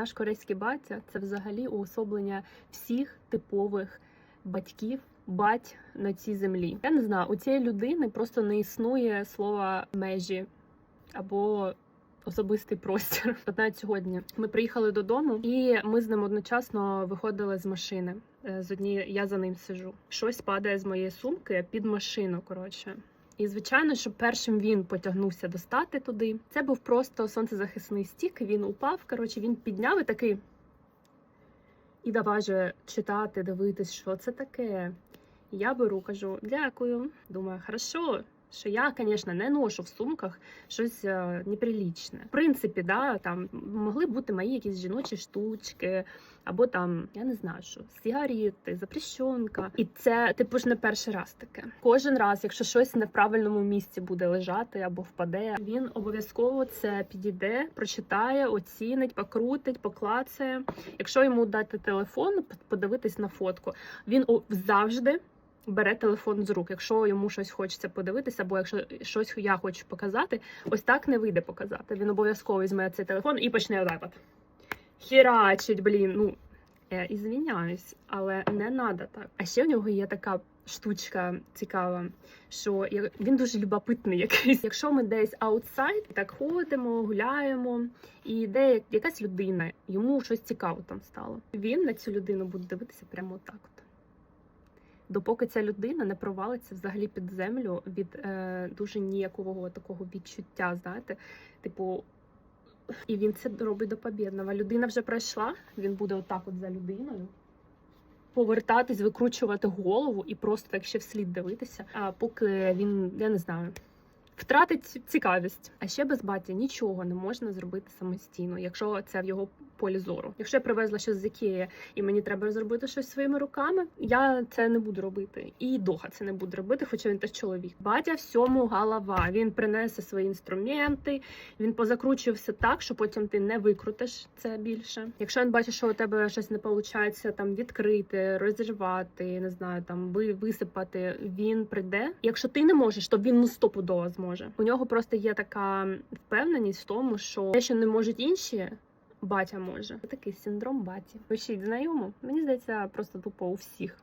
Наш корейський батя це взагалі уособлення всіх типових батьків, бать на цій землі. Я не знаю, у цієї людини просто не існує слова межі або особистий простір. От навіть сьогодні ми приїхали додому, і ми з ним одночасно виходили з машини. Е, З однієї я за ним сижу. Щось падає з моєї сумки під машину. Коротше. І звичайно, що першим він потягнувся достати туди. Це був просто сонцезахисний стік. Він упав. Коротше, він підняв і такий. І давай же читати, дивитись, що це таке. Я беру, кажу, дякую. Думаю, хорошо, що я, звісно, не ношу в сумках щось е, неприлічне. В принципі, да, там могли бути мої якісь жіночі штучки, або там, я не знаю, що сигарети, запрещенка. І це типу ж не перший раз таке. Кожен раз, якщо щось не в правильному місці буде лежати або впаде, він обов'язково це підійде, прочитає, оцінить, покрутить, поклацає. Якщо йому дати телефон, подивитись на фотку, він завжди бере телефон з рук. Якщо йому щось хочеться подивитися, або якщо щось я хочу показати, ось так не вийде показати. Він обов'язково візьме цей телефон і почне отак от. Хірачить, блін. Ну, я і звіняюсь, але не треба так. А ще в нього є така штучка цікава, що він дуже любопитний якийсь. Якщо ми десь аутсайд, так ходимо, гуляємо, і йде якась людина, йому щось цікаво там стало. Він на цю людину буде дивитися прямо так. Допоки ця людина не провалиться взагалі під землю від е, дуже ніякового такого відчуття, знаєте, типу. І він це робить до побєдного. Людина вже пройшла, він буде отак от за людиною. Повертатись, викручувати голову і просто так ще вслід дивитися. А поки він, я не знаю, втратить цікавість. А ще без батя нічого не можна зробити самостійно, якщо це в його полі зору. Якщо я привезла щось з Ікеї і мені треба зробити щось своїми руками, я це не буду робити. І доха це не буде робити, хоча він теж чоловік. Батя всьому голова. Він принесе свої інструменти, він позакручує все так, що потім ти не викрутиш це більше. Якщо він бачить, що у тебе щось не виходить там відкрити, розірвати, не знаю, там ви висипати, він прийде. Якщо ти не можеш, то він ну стопудово зможе. У нього просто є така впевненість в тому, що те, що не можуть інші. Батя може. Такий синдром баті. Пишіть знайому. Мені здається, просто тупо у всіх.